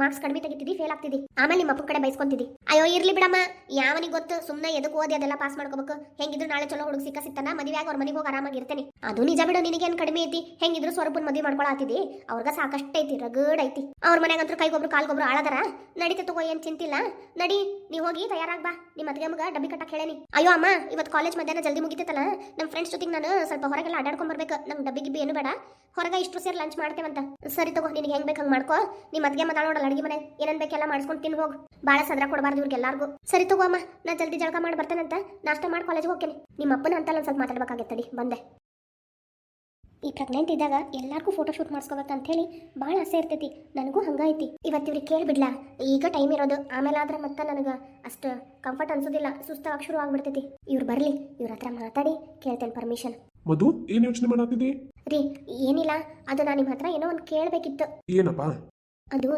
ಮಾರ್ಕ್ಸ್ ಕಡಿಮೆ ತೆಗಿತಿದ್ದಿ ಫೇಲ್ ಆಗ್ತಿದ್ದಿ. ಆಮೇಲೆ ನಿಮ್ಮ ಅಪ್ಪನ ಕಡೆ ಬೈಸ್ಕೊಂತಿದ್ದಿ. ಅಯ್ಯೋ, ಇರ್ಲಿ ಬಿಡಮ್ಮ. ಯಾವನಿಗೆ ಗೊತ್ತು? ಸುಮ್ಮನೆ ಎದಕ್ಕೆ ಓದಿ ಅದೆಲ್ಲ ಪಾಸ್ ಮಾಡ್ಕೋಬೇಕು. ಹೆಂಗಿದ್ರು ನಾಳೆ ಚಲೋ ಹುಡುಗ ಸಿಕ್ಕ ಸಿಕ್ತಾನ? ಮದುವೆ ಆಗಿ ಅವ್ರ ಮನೆಗೆ ಹೋಗಿ ಆರಾಮಾಗಿ ಇರ್ತೇನೆ. ಅದು ನಿಜ ಬಿಡು ನಿನಗೇನು ಕಡಿಮೆ ಐತಿ? ಹೆಂಗಿದ್ರು ಸ್ವರೂಪನ ಮದುವೆ ಮಾಡ್ಕೊಳತಿದ್ದಿ. ಅವ್ರಿಗೆ ಸಾಕಷ್ಟು ಐತಿ, ರಗಡ್ ಐತಿ. ಅವ್ರ ಮನೆಗಂತೂ ಕೈಗೊಬ್ರು ಕಾಲ್ಗೊಬ್ರು ಆಳದಾರ. ನಡೀತ ತಗೋ, ಏನು ಚಿಂತಿಲ್ಲ. ನಡಿ, ನೀ ಹೋಗಿ ತಯಾರಾಗ್ಬಾ ನಿಮ್ಮ ಅತ್ತಿಗೆ ಮಗ ಡಬ್ಬಿ ಕಟ್ಟಕ್ ಕೇಳೇನಿ. ಅಯ್ಯೋ ಅಮ್ಮ, ಇವತ್ತು ಕಾಲೇಜ್ ಮಧ್ಯಾಹ್ನ ಜಲ್ದಿ ಮುಗಿತೈತಲ್ಲ ನಮ್ಮ ಫ್ರೆಂಡ್ಸ್ ಜೊತೆಗೆ ನಾನು ಸ್ವಲ್ಪ ಹೊರಗೆಲ್ಲ ಆಡಾಡ್ಕೊಂಡ್ ಬರ್ಬೇಕು. ನಂಗೆ ಡಬ್ಬಿ ಗಿಬ್ಬಿ ಏನು ಬೇಡ. ಹೊರಗೆ ಇಷ್ಟು ಸೇರಿ ಲಂಚ್ ಮಾಡ್ತೇವಂತ. ಸರಿ ತಗೋ, ನಿನಗೆ ಹೆಂಗ್ ಬೇಕು ಹಂಗೆ ಮಾಡ್ಕೋ. ನಿಮ್ಮ ಮದ್ಗೆ ಮಾತಾಡ ನೋಡಲ್ಲ, ಅಡಿಗೆ ಮನೆ. ಏನೇನ್ ಬೇಕೆಲ್ಲ ಮಾಡ್ಸ್ಕೊಂಡು ತಿನ್ ಹೋಗು. ಭಾಳ ಸದ್ರ ಕೊಡಬಾರ್ದು ಇವ್ರಿಗೆಲ್ಲಾರ್ಗು. ಸರಿ ತಗೋ ಅಮ್ಮ, ನಾ ಜಲ್ದಿ ಜಳಕ ಮಾಡಿ ಬರ್ತೇನಂತ. ನಾಷ್ಟ ಮಾಡಿ ಕಾಲೇಜ್ ಹೋಗ್ತೇನೆ. ನಿಮ್ಮ ಅಪ್ಪನ ಅಂತಲ್ಲ ಒಂದು ಸ್ವಲ್ಪ ಮಾತಾಡ್ಬೇಕಾಗತ್ತಡಿ ಬಂದೆ. ಈ ಪ್ರೆಗ್ನೆಂಟ್ ಇದ್ದಾಗ ಎಲ್ಲಾರ್ಗೂ ಫೋಟೋ ಶೂಟ್ ಮಾಡಿಸ್ಕೋಬೇಕಂತ ಹೇಳಿ ಭಾಳ ಆಸೆ ಇರ್ತೈತಿ. ನನಗೂ ಹಂಗೈತಿ ಇವತ್ತು ಇವ್ರಿಗೆ ಕೇಳಿಬಿಡ್ಲಾ? ಈಗ ಟೈಮ್ ಇರೋದು. ಆಮೇಲೆ ಆದ್ರೆ ಮತ್ತೆ ನನಗೆ ಅಷ್ಟು ಕಂಫರ್ಟ್ ಅನ್ಸೋದಿಲ್ಲ. ಸುಸ್ತಾಗಿ ಶುರು ಆಗ್ಬಿಡ್ತೈತಿ. ಇವ್ರು ಬರಲಿ. ಇವ್ರ ಹತ್ರ ಮಾತಾಡಿ ಕೇಳ್ತೇನೆ ಪರ್ಮಿಷನ್ ಮಧು ಏನ್ ಯೋಚನೆ ಮಾಡತ್ತಿದ್ದಿ ರೀ ಏನಿಲ್ಲ. ಅದು ನಾನು ನಿಮ್ಮ ಹತ್ರ ಏನೋ ಒಂದು ಕೇಳಬೇಕಿತ್ತು. ಏನಪ್ಪ? ಅದು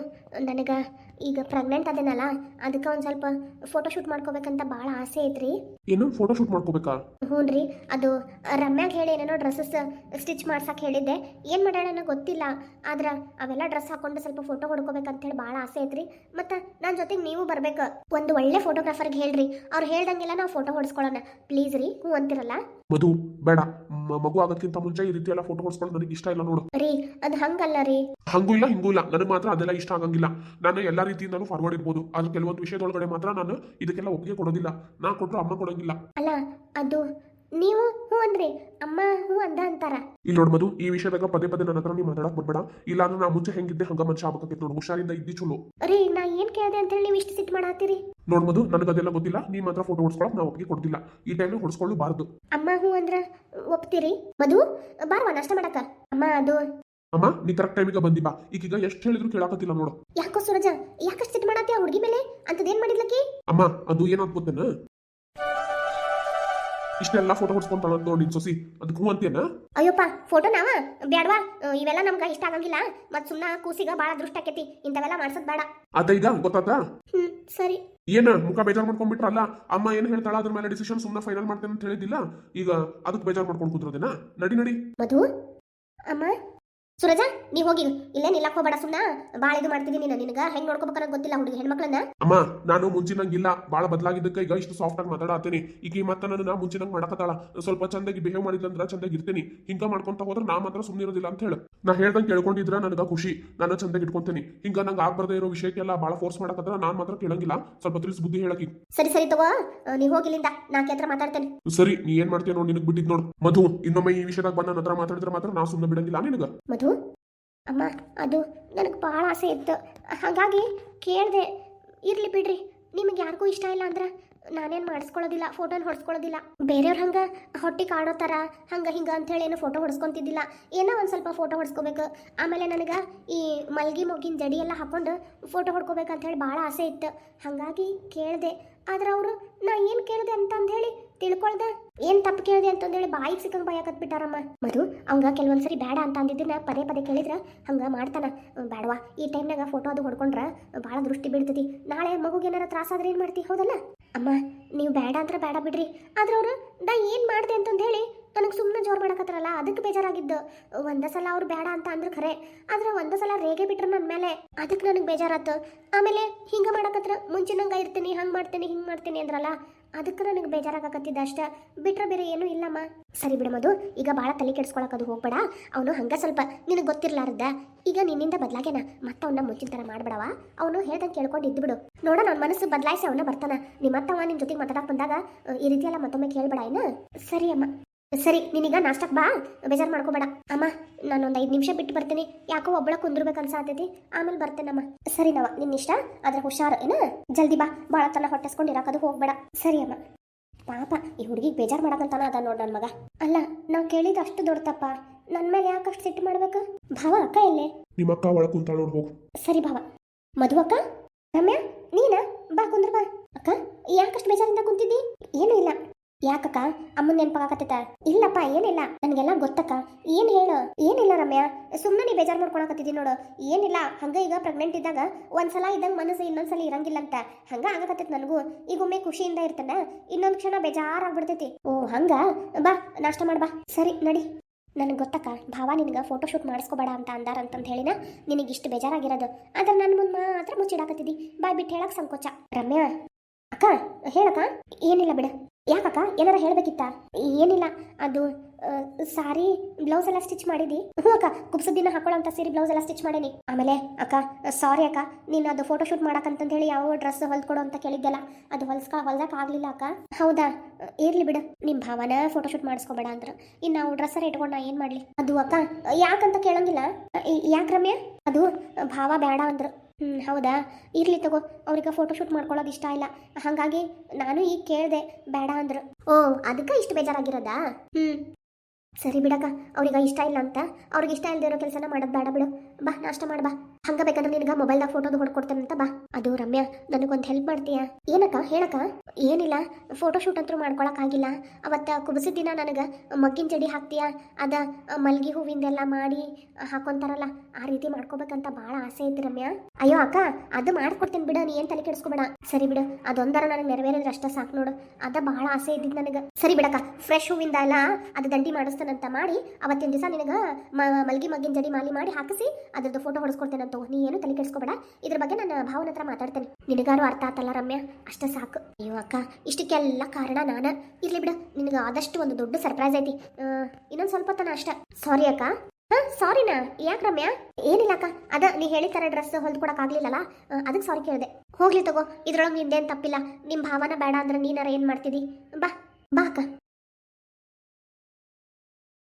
ನನಗೆ ಈಗ ಪ್ರೆಗ್ನೆಂಟ್ ಅದೇನಲ್ಲ ಅದಕ್ಕೆ ಒಂದು ಸ್ವಲ್ಪ ಫೋಟೋ ಶೂಟ್ ಮಾಡ್ಕೋಬೇಕಂತ ಭಾಳ ಆಸೆ ಐತ್ರಿ. ಏನು ಫೋಟೋ ಶೂಟ್ ಮಾಡ್ಕೋಬೇಕಾ? ಹ್ಞೂ ರೀ ಅದು ರಮ್ಯಾಗ ಹೇಳಿ ಏನೇನೋ ಡ್ರೆಸ್ಸಸ್ ಸ್ಟಿಚ್ ಮಾಡ್ಸಕ್ಕೆ ಹೇಳಿದ್ದೆ. ಏನು ಮಾಡೋಣ ಗೊತ್ತಿಲ್ಲ ಆದ್ರೆ ಅವೆಲ್ಲ ಡ್ರೆಸ್ ಹಾಕೊಂಡು ಸ್ವಲ್ಪ ಫೋಟೋ ಹೊಡ್ಕೋಬೇಕಂತ ಹೇಳಿ ಭಾಳ ಆಸೆ ಐತ್ರಿ. ಮತ್ತು ನನ್ನ ಜೊತೆಗೆ ನೀವು ಬರ್ಬೇಕು. ಒಂದು ಒಳ್ಳೆ ಫೋಟೋಗ್ರಾಫರ್ಗೆ ಹೇಳ್ರಿ. ಅವ್ರು ಹೇಳ್ದಂಗೆಲ್ಲ ನಾವು ಫೋಟೋ ಹೊಡ್ಸ್ಕೊಳ್ಳೋಣ ಪ್ಲೀಸ್ ರೀ ಹ್ಞೂ ಅಂತಿರಲ್ಲ? ಮಧು ಬೇಡ. ಮಗು ಆಗೋದಕ್ಕಿಂತ ಮುಂಚೆ ಈ ರೀತಿ ಎಲ್ಲ ಫೋಟೋ ಹೊಡ್ಸ್ಕೊಂಡು ನನಗೆ ಇಷ್ಟ ಇಲ್ಲ ನೋಡು. ರೀ ಅದು ಹಂಗಲ್ಲ ರೀ. ಹಂಗೂ ಇಲ್ಲ ಹಿಂಗೂ ಇಲ್ಲ. ನನಗೆ ಮಾತ್ರ ಅದೆಲ್ಲ ಇಷ್ಟ ಆಗಂಗಿಲ್ಲ. ನಾನು ಎಲ್ಲ ರೀತಿಯಿಂದಲೂ ಫಾರ್ವರ್ಡ್ ಇರ್ಬೋದು. ಆದ್ರೆ ಕೆಲವೊಂದು ವಿಷಯದೊಳಗಡೆ ಮಾತ್ರ ನಾನು ಇದಕ್ಕೆಲ್ಲ ಒಪ್ಪಿಗೆ ಕೊಡೋದಿಲ್ಲ. ನಾ ಕೊಟ್ಟರು ಅಮ್ಮ ಕೊಡೋಂಗಿಲ್ಲ. ಅಲ್ಲ ಅದು ನೀವು ಅಂದ್ರಿ? ಅಮ್ಮ ಹೂ ಅಂದ ಅಂತಾರ. ಇಲ್ಲಿ ನೋಡ್ ಮಧು ಈ ವಿಷಯದಾಗ ಪದೇ ಪದೇ ನನ್ನ ಹತ್ರ ನೀವು ಮಾತಾಡಕ್ ಬರ್ಬೇಡ. ಇಲ್ಲ ಅಂದ್ರೆ ನಾ ಮುಂಚೆ ಹೆಂಗಿದ್ದೆ ಹಂಗ ಮನುಷ್ಯ ಆಗ್ಬೇಕಾಗಿತ್ತು ನೋಡು. ಹುಷಾರಿಂದ ಇದ್ದಿ ಚಲೋ. ರೀ ನಾ ಏನು ಕೇಳಿದೆ ಅಂತೇಳಿ ನೀವು ಇಷ್ಟು ಸಿಟ್ಟು ಮಾಡಾತೀರಿ ನೋಡ್ ಮಧು ನನಗೆ ಅದೆಲ್ಲ ಗೊತ್ತಿಲ್ಲ. ನೀ ಮಾತ್ರ ಫೋಟೋ ಹೊಡ್ಸ್ಕೊಳಕ್ ನಾ ಒಪ್ಪಿಗೆ ಕೊಡ್ತಿಲ್ಲ ಈ ಟೈಮ್ ಹೊಡ್ಸ್ಕೊಳ್ಳಬಾರ್ದು. ಅಮ್ಮ ಹೂ ಅಂದ್ರ ಒಪ್ತೀರಿ? ಮಧು ಬಾರ ನಾಷ್ಟ ಮಾಡಕ. ಅಮ್ಮ ಅದು ಅಮ್ಮ ನೀ ಕರೆಕ್ಟ್ ಟೈಮಿಗೆ ಬಂದಿ ಬಾ. ಈಗೀಗ ಎಷ್ಟು ಹೇಳಿದ್ರು ಕೇಳಾಕತ್ತಿಲ್ಲ ನೋಡು. ಯಾಕೋ ಸುರಜ ಯಾಕಷ್ಟು ಸಿಟ್ಟು ಮಾಡಾತಿ ಆ ಹುಡುಗಿ ಮೇಲೆ? ಅಂತದೇನ್ ಮಾಡಿದ್ಲಕ್ಕಿ? ಅಮ್ಮ ಅದು ಏನಾಗ್ಬೋದನ್ನ ಇಷ್ಟೆಲ್ಲ ಫೋಟೋ ಹೊಡ್ಸ್ಕೊಂತಾಳ ನೋಡಿ ಸೊಸಿ. ಅದಕ್ಕೆ ಹೂ ಅಂತೇನ ಅಯ್ಯಪ್ಪ ಫೋಟೋ ನಾವ? ಬ್ಯಾಡ್ವಾ? ಅಹ್, ಇವೆಲ್ಲ ನಮ್ಗೆ ಇಷ್ಟ ಆಗಂಗಿಲ್ಲ. ಮತ್ ಸುಮ್ನ ಕೂಸಿಗ ಬಾಳ ದೃಷ್ಟ ಆಕೇತಿ. ಇಂಥವೆಲ್ಲ ಮಾಡ್ಸೋದ್ ಬೇಡ. ಅದ ಈಗ? ಗೊತ್ತಾತಾ? ಹ್ಮ್ ಸರಿ. ಏನ ಮುಖ ಬೇಜಾರ್ ಮಾಡ್ಕೊಂಡ್ಬಿಟ್ರಲ್ಲ? ಅಮ್ಮ ಏನ್ ಹೇಳ್ತಾಳ? ಅದ್ರ ಮೇಲೆ ಡಿಸಿಷನ್ ಸುಮ್ಮನೆ ಫೈನಲ್ ಮಾಡ್ತೇನೆ ಅಂತ ಹೇಳಿದಿಲ್ಲ ಈಗ ಅದಕ್ಕೆ ಬೇಜಾರ್ ಮಾಡ್ಕೊಂಡು ಕೂತಿರೋದೇನಾ? ನಡಿ ನಡಿ. ಮಧು? ಅಮ್ಮ? ಸುರಜ ನೀ ಹೋಗಿ ಇಲ್ಲೇ ನಿಲ್ಲಕ್ ಹೋಗ್ಬೇಡ ಸುಮ್ನ. ಬಾಳ ಇದು ಮಾಡ್ತೀನಿ ನೀನು. ನಿನಗ ಹೆಂಗ್ ನೋಡ್ಕೋಬೇಕಾರ ಗೊತ್ತಿಲ್ಲ ಹುಡುಗಿ ಹೆಣ್ಮಕ್ಳನ್ನ. ಅಮ್ಮ ನಾನು ಮುಂಚಿನಂಗಿಲ್ಲ. ಬಾಳ ಬದಲಾಗಿದ್ದಕ್ಕೆ ಈಗ ಇಷ್ಟು ಸಾಫ್ಟ್ ಆಗಿ ಮಾತಾಡತ್ತೀನಿ. ಈಗ ಈ ಮತ್ತೆ ನನ್ನ ಮುಂಚಿನಂಗ್ ಮಾಡಕತ್ತಾಳ. ಸ್ವಲ್ಪ ಚಂದಾಗಿ ಬಿಹೇವ್ ಮಾಡಿದ್ಲಂದ್ರ ಚಂದಾಗಿ ಇರ್ತೇನೆ. ಹಿಂಗ ಮಾಡ್ಕೊಂತ ಹೋದ್ರೆ ನಾ ಮಾತ್ರ ಸುಮ್ಮನೆ ಇರೋದಿಲ್ಲ ಅಂತ ಹೇಳು. ನಾ ಹೇಳ್ದಂಗೆ ಕೇಳ್ಕೊಂಡಿದ್ರ ನನಗ ಖುಷಿ. ನಾನು ಚಂದಾಗಿ ಇಟ್ಕೊಂತೀನಿ. ಹಿಂಗ ನಂಗೆ ಆಗ್ಬಾರ್ದೇ ಇರೋ ವಿಷಯಕ್ಕೆಲ್ಲ ಬಾಳ ಫೋರ್ಸ್ ಮಾಡಕತ್ರ ನಾನ್ ಮಾತ್ರ ಕೇಳಂಗಿಲ್ಲ. ಸ್ವಲ್ಪ ತಿಳಿಸ್ ಬುದ್ಧಿ ಹೇಳಕಿ. ಸರಿ ಸರಿ ತಗೋ. ನೀ ಹೋಗಿ ಇಲ್ಲಿಂದ. ಕೇತ್ರ ಮಾತಾಡ್ತೇನೆ. ಸರಿ ನೀ ಏನ್ ಮಾಡ್ತೀಯ ನೋಡಿ ನಿನಗ್ ಬಿಟ್ಟಿದ್ ನೋಡು. ಮಧು ಇನ್ನೊಮ್ಮೆ ಈ ವಿಷಯದಾಗ ಬಂದ ನಂತರ ಮಾತಾಡಿದ್ರೆ ಮಾತ್ರ ನಾ ಸುಮ್ಮನೆ ಬಿಡಂಗಿಲ್ಲ ನಿನಗ. ಮಧು ಅಮ್ಮ, ಅದು ನನಗೆ ಭಾಳ ಆಸೆ ಇತ್ತು. ಹಾಗಾಗಿ ಕೇಳಿದೆ, ಇರಲಿ ಬಿಡ್ರಿ. ನಿಮಗೆ ಯಾರಿಗೂ ಇಷ್ಟ ಇಲ್ಲ ಅಂದ್ರೆ ನಾನೇನು ಮಾಡಿಸ್ಕೊಳ್ಳೋದಿಲ್ಲ, ಫೋಟೋನ ಹೊಡ್ಸ್ಕೊಳ್ಳೋದಿಲ್ಲ. ಬೇರೆಯವ್ರು ಹಂಗೆ ಹೊಟ್ಟೆ ಕಾಣೋ ಥರ ಹಂಗೆ ಹಿಂಗೆ ಅಂಥೇಳಿ ಏನು ಫೋಟೋ ಹೊಡ್ಸ್ಕೊತಿದ್ದಿಲ್ಲ. ಏನೋ ಒಂದು ಸ್ವಲ್ಪ ಫೋಟೋ ಹೊಡ್ಸ್ಕೋಬೇಕು. ಆಮೇಲೆ ನನಗೆ ಈ ಮಲ್ಗಿ ಮೊಗ್ಗಿನ ಜಡಿ ಎಲ್ಲ ಹಾಕೊಂಡು ಫೋಟೋ ಹೊಡ್ಕೋಬೇಕಂತ ಹೇಳಿ ಭಾಳ ಆಸೆ ಇತ್ತು. ಹಾಗಾಗಿ ಕೇಳಿದೆ. ಆದ್ರೆ ಅವರು, ನಾ ಏನು ಕೇಳಿದೆ ಅಂತ ಅಂದೇಳಿ ತಿಳ್ಕೊಳ್ದೆ? ಏನು ತಪ್ಪು ಕೇಳಿದೆ ಅಂತಂದೇಳಿ ಬಾಯಿಗೆ ಸಿಕ್ಕಂಗೆ ಬಾಯಾಕತ್ ಬಿಟ್ಟಾರಮ್ಮ. ಮಧು ಅವಂಗ ಕೆಲವೊಂದ್ಸರಿ ಬೇಡ ಅಂತ ಅಂದಿದ್ದನ್ನ ಪದೇ ಪದೇ ಕೇಳಿದ್ರೆ? ಹಂಗ ಮಾಡ್ತಾನ. ಬೇಡವಾ ಈ ಟೈಮ್ನಾಗ ಫೋಟೋ ಅದು ಹೊಡ್ಕೊಂಡ್ರ ಭಾಳ ದೃಷ್ಟಿ ಬೀಳ್ತತಿ. ನಾಳೆ ಮಗುಗೆ ಏನಾರ ತ್ರಾಸಾದ್ರೆ ಏನು ಮಾಡ್ತಿ? ಹೌದಲ್ಲ? ಅಮ್ಮ, ನೀವು ಬೇಡ ಅಂದ್ರೆ ಬೇಡ ಬಿಡ್ರಿ. ಆದ್ರೆ ಅವರು, ನಾ ಏನು ಮಾಡಿದೆ ಅಂತಂದು ಹೇಳಿ ನನಗೆ ಸುಮ್ಮನೆ ಜೋರು ಮಾಡಕತ್ತಾರಲ್ಲ ಅದಕ್ಕೆ ಬೇಜಾರಾಗಿದ್ದು. ಒಂದೇ ಸಲ ಅವ್ರು ಬೇಡ ಅಂತ ಅಂದ್ರೆ ಖರೆ. ಆದ್ರೆ ಒಂದೇ ಸಲ ರೇಗೆ ಬಿಟ್ರು ನನ್ನ ಮೇಲೆ ಅದಕ್ಕೆ ನನಗೆ ಬೇಜಾರಾತು. ಆಮೇಲೆ ಹಿಂಗೆ ಮಾಡಕತ್ರ, ಮುಂಚಿನಂಗೆ ಇರ್ತೀನಿ, ಹಂಗೆ ಮಾಡ್ತೀನಿ, ಹಿಂಗೆ ಮಾಡ್ತೀನಿ ಅಂದ್ರಲ್ಲ ಅದಕ್ಕೆ ನನಗೆ ಬೇಜಾರಾಗಕತ್ತಿದ್ದ ಅಷ್ಟೇ. ಬಿಟ್ರೆ ಬೇರೆ ಏನೂ ಇಲ್ಲಮ್ಮ. ಸರಿ ಬಿಡಮದು ಈಗ ಭಾಳ ತಲೆ ಕೆಡಿಸ್ಕೊಳಕ್ಕೆ ಅದು ಹೋಗ್ಬೇಡ. ಅವನು ಹಂಗೆ ಸ್ವಲ್ಪ ನಿನಗೆ ಗೊತ್ತಿರ್ಲಾರ್ದ. ಈಗ ನಿನ್ನಿಂದ ಬದಲಾಗ್ಯಾನ. ಮತ್ತೆ ಅವನ್ನ ಮುಂಚಿನ ಥರ ಮಾಡ್ಬೇಡವ? ಅವನು ಹೇಳ್ದಂಗೆ ಕೇಳ್ಕೊಂಡು ಇದ್ಬಿಡು ನೋಡ ನನ್ನ ಮನಸ್ಸು ಬದಲಾಯಿಸಿ ಅವನ ಬರ್ತಾನ. ನಿಮ್ಮತ್ತವ ನಿನ್ನ ಜೊತೆಗೆ ಮಾತಾಡಕ್ಕೆ ಬಂದಾಗ ಈ ರೀತಿಯೆಲ್ಲ ಮತ್ತೊಮ್ಮೆ ಕೇಳ್ಬೇಡ ಏನು? ಸರಿ ಅಮ್ಮ. ಸರಿ ನೀನೀಗ ನಾಷ್ಟಕ್ಕೆ ಬಾ. ಬೇಜಾರು ಮಾಡ್ಕೋಬೇಡ. ಅಮ್ಮ ನಾನೊಂದು ಐದು ನಿಮಿಷ ಬಿಟ್ಟು ಬರ್ತೀನಿ. ಯಾಕೋ ಒಬ್ಬಳ ಕುಂದ್ರಬೇಕು ಅನ್ಸಾತೈತಿ. ಆಮೇಲೆ ಬರ್ತೇನಮ್ಮ. ಸರಿ ನವ ನಿನ್ನ ಇಷ್ಟ? ಆದ್ರೆ ಹುಷಾರು ಏನ? ಜಲ್ದಿ ಬಾ. ಭಾಳ ತನ ಹೊಟ್ಟೆಸ್ಕೊಂಡು ಇರಾಕದು ಹೋಗ್ಬೇಡ. ಸರಿ ಅಮ್ಮ. ಪಾಪ ಈ ಹುಡುಗಿಗೆ ಬೇಜಾರು ಮಾಡಕಂತಾನ ಅದ ನೋಡ್ ನನ್ನ ಮಗ. ಅಲ್ಲ ನಾವು ಕೇಳಿದ ಅಷ್ಟು ದೊಡ್ಡ ತಪ್ಪ ನನ್ನ ಮೇಲೆ ಯಾಕೆ ಅಷ್ಟು ಸಿಟ್ಟು ಮಾಡ್ಬೇಕು? ಭಾವ ಅಕ್ಕ ಎಲ್ಲೇ? ನಿಮ್ಮ ಅಕ್ಕ ಒಳ ಕುಂತಾಳ ನೋಡ್ ಹೋಗು. ಸರಿ ಭಾವ. ಮಧು ಅಕ್ಕ? ರಮ್ಯಾ? ನೀನಾ? ಬಾ ಕುಂದ್ರ ಬಾ. ಅಕ್ಕ ಯಾಕಷ್ಟು ಬೇಜಾರಿಂದ ಇಲ್ಲ ಯಾಕಕ್ಕ? ಅಮ್ಮನ ನೆನಪಾಗತ್ತೈತ ಇಲ್ಲಪ್ಪ, ಏನಿಲ್ಲ. ನನಗೆಲ್ಲ ಗೊತ್ತಕ್ಕ. ಏನ್ ಹೇಳು? ಏನಿಲ್ಲ ರಮ್ಯಾ. ಸುಮ್ಮನೆ ನೀ ಬೇಜಾರು ಮಾಡ್ಕೊಳಕತ್ತಿದ್ದಿ ನೋಡು. ಏನಿಲ್ಲ, ಹಂಗ ಈಗ ಪ್ರೆಗ್ನೆಂಟ್ ಇದ್ದಾಗ ಒಂದ್ಸಲ ಇದ್ದಂಗೆ ಮನಸ್ಸು ಇನ್ನೊಂದ್ಸಲ ಇರಂಗಿಲ್ಲ ಅಂತ ಹಂಗ ಆಗಕತ್ತೈತಿ ನನಗೂ. ಈಗ ಒಮ್ಮೆ ಖುಷಿಯಿಂದ ಇರ್ತಾನ. ಇನ್ನೊಂದ್ ಕ್ಷಣ ಬೇಜಾರಾಗ್ಬಿಡ್ತೈತಿ. ಓ, ಹಂಗ? ಬಾ, ನಾಷ್ಟ ಮಾಡ್ ಬಾ. ಸರಿ, ನಡಿ. ನನಗೆ ಗೊತ್ತಕ್ಕ. ಭಾವ ನಿನಗೆ ಫೋಟೋ ಶೂಟ್ ಮಾಡಿಸ್ಕೋಬೇಡ ಅಂತ ಅಂದಾರ ಅಂತಂದು ಹೇಳಿನ ನಿನಗೆ ಇಷ್ಟು ಬೇಜಾರಾಗಿರೋದು. ಆದ್ರೆ ನನ್ನ ಮುಂದೆ ಮಾತ್ರ ಮುಚ್ಚಿಡಾಕತ್ತಿದ್ದಿ ಬಾಯ್ ಬಿಟ್ಟು ಹೇಳಕ್ಕೆ ಸಂಕೋಚ. ರಮ್ಯಾ. ಅಕ್ಕ, ಹೇಳಕ್ಕ. ಏನಿಲ್ಲ ಬಿಡ. ಯಾಕಕ್ಕ? ಏನಾರ ಹೇಳ್ಬೇಕಿತ್ತ? ಏನಿಲ್ಲ. ಅದು ಸಾರಿ ಬ್ಲೌಸ್ ಎಲ್ಲ ಸ್ಟಿಚ್ ಮಾಡಿದಿ. ಹ್ಞೂ ಅಕ್ಕ ಕುಬ್ಸದ ದಿನ ಹಾಕೊಳ್ಳೋಂಥ ಸೀರೆ ಬ್ಲೌಸ್ ಎಲ್ಲ ಸ್ಟಿಚ್ ಮಾಡೇನಿ. ಆಮೇಲೆ, ಅಕ್ಕ, ಸಾರಿ ಅಕ್ಕ, ನೀನು ಅದು ಫೋಟೋ ಶೂಟ್ ಮಾಡಕ್ಕಂತಂದು ಹೇಳಿ ಯಾವ ಡ್ರೆಸ್ ಹೊಲ್ಕೊಡು ಅಂತ ಕೇಳಿದ್ದೆಲ್ಲ, ಅದು ಹೊಲ್ಸ್ಕ ಹೊಲ್ದಕ್ಕೆ ಆಗಲಿಲ್ಲ ಅಕ್ಕ. ಹೌದಾ? ಇರ್ಲಿ ಬಿಡು. ನಿಮ್ಮ ಭಾವನ ಫೋಟೋ ಶೂಟ್ ಮಾಡಿಸ್ಕೋಬೇಡ ಅಂದ್ರು. ಇನ್ನು ನಾವು ಡ್ರೆಸ್ಸರ ಇಟ್ಕೊಂಡು ನಾ ಏನು ಮಾಡಲಿ? ಅದು ಅಕ್ಕ, ಯಾಕಂತ ಕೇಳಂಗಿಲ್ಲ. ಯಾಕೆ ಅದು, ಭಾವ ಬೇಡ ಅಂದ್ರು. ಹ್ಞೂ ಹೌದಾ? ಇರ್ಲಿ ತಗೋ. ಅವ್ರಿಗೆ ಫೋಟೋಶೂಟ್ ಮಾಡ್ಕೊಳ್ಳೋದು ಇಷ್ಟ ಇಲ್ಲ. ಹಾಗಾಗಿ ನಾನು ಈಗ ಕೇಳಿದೆ ಬೇಡ ಅಂದ್ರು. ಓ ಅದಕ್ಕೆ ಇಷ್ಟು ಬೇಜಾರಾಗಿರೋದಾ? ಹ್ಞೂ ಸರಿ ಬಿಡಕ್ಕ ಅವ್ರಿಗೆ ಇಷ್ಟ ಇಲ್ಲ ಅಂತ. ಅವ್ರಿಗೆ ಇಷ್ಟ ಇಲ್ಲದೆ ಇರೋ ಕೆಲಸನ ಮಾಡೋದು ಬೇಡ ಬಿಡು. ಬಾ, ನಾಷ್ಟ ಮಾಡ್, ಬಾ. ಹಂಗ ಬೇಕಂದ್ರೆ ನಿನಗೆ ಮೊಬೈಲ್ದಾಗ ಫೋಟೋದು ಹೊಡ್ಕೊಡ್ತೇನೆ ಅಂತ ಬಾ. ಅದು ರಮ್ಯಾ, ನನಗೊಂದು ಹೆಲ್ಪ್ ಮಾಡ್ತೀಯಾ? ಏನಕ್ಕ, ಹೇಳಕ್ಕ? ಏನಿಲ್ಲ ಫೋಟೋ ಶೂಟ್ ಅಂತೂ ಮಾಡ್ಕೊಳಕ್ಕಾಗಿಲ್ಲ ಅವತ್ತು ಕುಬಸಿದ ದಿನ ನನಗೆ ಮಗ್ಗಿನ ಜಡಿ ಹಾಕ್ತೀಯಾ? ಅದ ಮಲ್ಗಿ ಹೂವಿಂದೆಲ್ಲ ಮಾಡಿ ಹಾಕೊಂತಾರಲ್ಲ, ಆ ರೀತಿ ಮಾಡ್ಕೋಬೇಕಂತ ಭಾಳ ಆಸೆ ಐತಿ ರಮ್ಯಾ. ಅಯ್ಯೋ ಅಕ್ಕ, ಅದು ಮಾಡ್ಕೊಡ್ತೀನಿ ಬಿಡ, ನೀ ಏನು ತಲೆ ಕೆಡಿಸ್ಕೊಬೇಡ. ಸರಿ ಬಿಡು, ಅದೊಂದರ ನನಗೆ ನೆರವೇರಿದ್ರೆ ಅಷ್ಟೇ ಸಾಕು ನೋಡು. ಅದ ಭಾಳ ಆಸೆ ಇದ್ದಿದ್ದು ನನಗೆ. ಸರಿ ಬಿಡಕ್ಕ ಫ್ರೆಶ್ ಹೂವಿಂದ ಎಲ್ಲ ಅದು ದಂಡಿ ಮಾಡಿಸ್ತಾನಂತ ಮಾಡಿ, ಅವತ್ತಿನ ದಿವಸ ನಿನಗೆ ಮಲ್ಗಿ ಮಗ್ಗಿನ ಜಡಿ ಮಾಲಿ ಮಾಡಿ ಹಾಕಿಸಿ ಅದ್ರದ್ದು ಫೋಟೋ ಹೊಡ್ಸ್ಕೊಡ್ತೇನಂತ ನೀ ಏನು ತಲೆ ಕೆಡಿಸ್ಕೋಬೇಡ. ಇದ್ರ ಬಗ್ಗೆ ನನ್ನ ಭಾವನ ಹತ್ರ ಮಾತಾಡ್ತೇನೆ. ನಿನಗಾರು ಅರ್ಥ ಆತಲ್ಲ ರಮ್ಯಾ? ಅಷ್ಟೇ ಸಾಕು. ಅಯ್ಯೋ ಅಕ್ಕ, ಇಷ್ಟಕ್ಕೆಲ್ಲ ಕಾರಣ ನಾನು. ಇರ್ಲಿ ಬಿಡ, ನಿನಗೆ ಆದಷ್ಟು ಒಂದು ದೊಡ್ಡ ಸರ್ಪ್ರೈಸ್ ಐತಿ. ಇನ್ನೊಂದು ಸ್ವಲ್ಪ ತನ ಅಷ್ಟ. ಸಾರಿ ಅಕ್ಕ. ಹಾಂ ಸಾರಿನಾ ಯಾಕೆ ರಮ್ಯಾ? ಏನಿಲ್ಲ ಅಕ್ಕ. ಅದ, ನೀ ಹೇಳಿದ ಥರ ಡ್ರೆಸ್ ಹೊಲ್ದ್ಕೊಡಕ್ ಆಗ್ಲಿಲ್ಲಲ್ಲ? ಅದಕ್ಕೆ ಸಾರಿ ಕೇಳಿದೆ. ಹೋಗ್ಲಿ ತಗೋ. ಇದ್ರೊಳಗೆ ನಿಂದೇನು ತಪ್ಪಿಲ್ಲ. ನಿಮ್ಮ ಭಾವನ ಬೇಡ ಅಂದ್ರೆ ನೀನಾರ ಏನು ಮಾಡ್ತಿದ್ದಿ ಬಾ ಬಾ ಅಕ್ಕ.